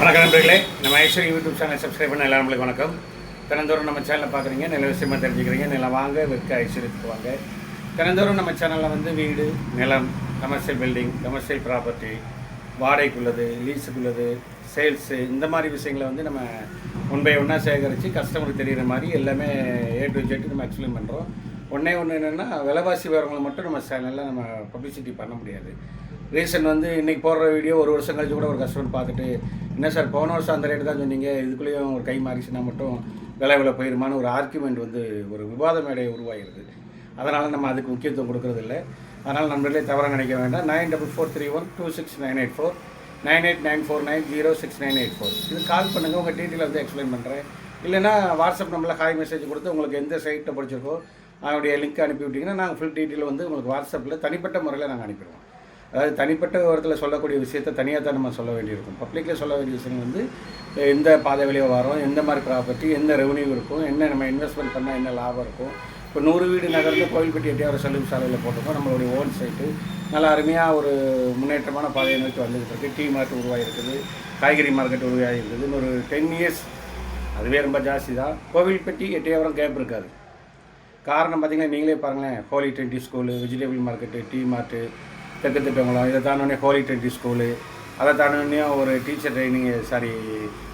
வணக்கம் நண்பர்களே. நம்ம ஐஸ்வரி யூடியூப் சேனல் சப்ஸ்கிரைப் பண்ண எல்லாரும் நம்மளுக்கு வணக்கம். தினந்தோறும் நம்ம சேனலை பார்க்குறீங்க நல்ல விஷயமா தெரிஞ்சுக்கிறீங்க நிலம் வாங்க விற்க ஐஸ்வர்யத்துக்கு வாங்க. தினந்தோறும் நம்ம சேனலில் வந்து வீடு நிலம் கமர்ஷியல் பில்டிங் கமர்ஷியல் ப்ராப்பர்ட்டி வாடகைக்குள்ளது லீஸுக்குள்ளது சேல்ஸு இந்த மாதிரி விஷயங்களை வந்து நம்ம ஒன்பை ஒன்றா சேகரித்து கஸ்டமருக்கு தெரிகிற மாதிரி எல்லாமே ஏ டு ஜெட்டு நம்ம எக்ஸ்பிளைன் பண்ணுறோம் ஒன்றே ஒன்று என்னென்னா விலைவாசி வரவங்களை மட்டும் நம்ம சேனலில் நம்ம பப்ளிசிட்டி பண்ண முடியாது. ரீசன் வந்து இன்றைக்கி போடுற வீடியோ ஒரு வருஷம் கழிச்சு கூட ஒரு கஸ்டமர் பார்த்துட்டு என்ன சார் போன வருஷம் அந்த ரேட்டு தான் சொன்னீங்க இதுக்குள்ளேயும் ஒரு கை மாறிச்சுன்னா மட்டும் விலை விலை போயிருமான்னு ஒரு ஆர்குமெண்ட் வந்து ஒரு விவாத மேடையை உருவாகிடுது அதனால் நம்ம அதுக்கு முக்கியத்துவம் கொடுக்குறதில்ல. அதனால் நண்பர்களே தவறாக நினைக்க வேண்டாம். Nine double four three one two six nine eight four nine eight nine four nine zero six nine eight four. இது கால் பண்ணுங்கள் உங்கள் டீட்டெயில் வந்து எக்ஸ்பிளைன் பண்ணுறேன் இல்லைன்னா வாட்ஸ்அப் நம்பரில் ஹாய் மெசேஜ் கொடுத்து உங்களுக்கு எந்த சைட்டை பிடிச்சிருக்கோ அதனுடைய லிங்க் அனுப்பி விட்டிங்கன்னா நாங்கள் ஃபுல் டீட்டெயில் வந்து உங்களுக்கு வாட்ஸ்அப்பில் தனிப்பட்ட முறையில் நாங்கள் அனுப்பிடுவோம். அதாவது தனிப்பட்ட விவரத்தில் சொல்லக்கூடிய விஷயத்தை தனியாக தான் நம்ம சொல்ல வேண்டியிருக்கும். பப்ளிக்கில் சொல்ல வேண்டிய விஷயம் வந்து எந்த பாதை வழியாக வரோம் எந்த மாதிரி ப்ராப்பர்ட்டி எந்த ரெவன்யூ இருக்கும் என்ன நம்ம இன்வெஸ்ட்மெண்ட் பண்ணால் என்ன லாபம் இருக்கும். இப்போ நூறு வீடு நகர்ந்து கோயில்பட்டி எட்டியாவது செல்லும் சாலையில் போட்டிருக்கோம் நம்மளுடைய ஓன் சைட்டு நல்லா அருமையாக ஒரு முன்னேற்றமான பாதையை நோக்கி வந்துகிட்டு இருக்குது டீ மார்ட் உருவாகிருக்குது காய்கறி மார்க்கெட் உருவாகிருக்குது இன்னொரு டென் இயர்ஸ் அதுவே ரொம்ப ஜாஸ்தி தான். கோவில்பட்டி எட்டியாவரம் கேப் இருக்காது. காரணம் பார்த்தீங்கன்னா நீங்களே பாருங்களேன். Holy twenty school vegetable market D mart தெற்கு திட்டங்குளம் இதை தாண்டோடனே ஹோலி ட்ரெண்டி ஸ்கூலு அதை தாண்டோடனே ஒரு டீச்சர் ட்ரைனிங் சாரி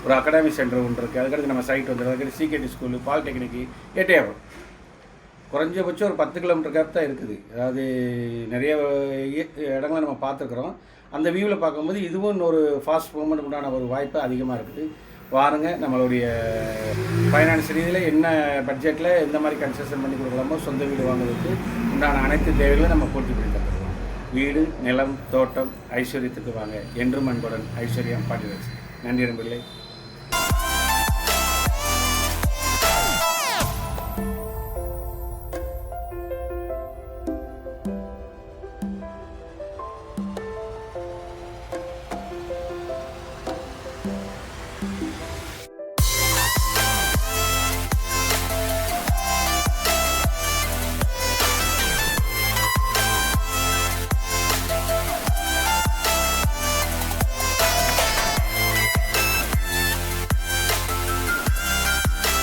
ஒரு அகாடமி சென்டர் ஒன்று இருக்குது அதுக்கடுத்து நம்ம சைட் வந்துடும். அதுக்கடுத்து சிகேடி ஸ்கூலு பாலிடெக்னிக்கு ஆகும் குறைஞ்சபட்சம் ஒரு பத்து கிலோமீட்டர் கேப் தான் இருக்குது. அதாவது நிறைய இடங்களை நம்ம பார்த்துருக்குறோம். அந்த வியூவில் பார்க்கும்போது இதுவும் இன்னொரு ஃபாஸ்ட் மூமெண்ட் உண்டான ஒரு வாய்ப்பு அதிகமாக இருக்குது. வாருங்க நம்மளுடைய ஃபைனான்ஸ் ரீதியில் என்ன பட்ஜெட்டில் எந்த மாதிரி கன்செஷன் பண்ணி கொடுக்கலாமோ சொந்த வீடு வாங்குறதுக்கு உண்டான அனைத்து தேவைகளும் நம்ம பூர்த்தி பண்ணி தரோம் வீடு நிலம் தோட்டம் ஐஸ்வர்யத்துக்கு வாங்க என்றும் அன்புடன் ஐஸ்வர்யம் பாண்டிவர்ஸ் நன்றி நண்பர்களே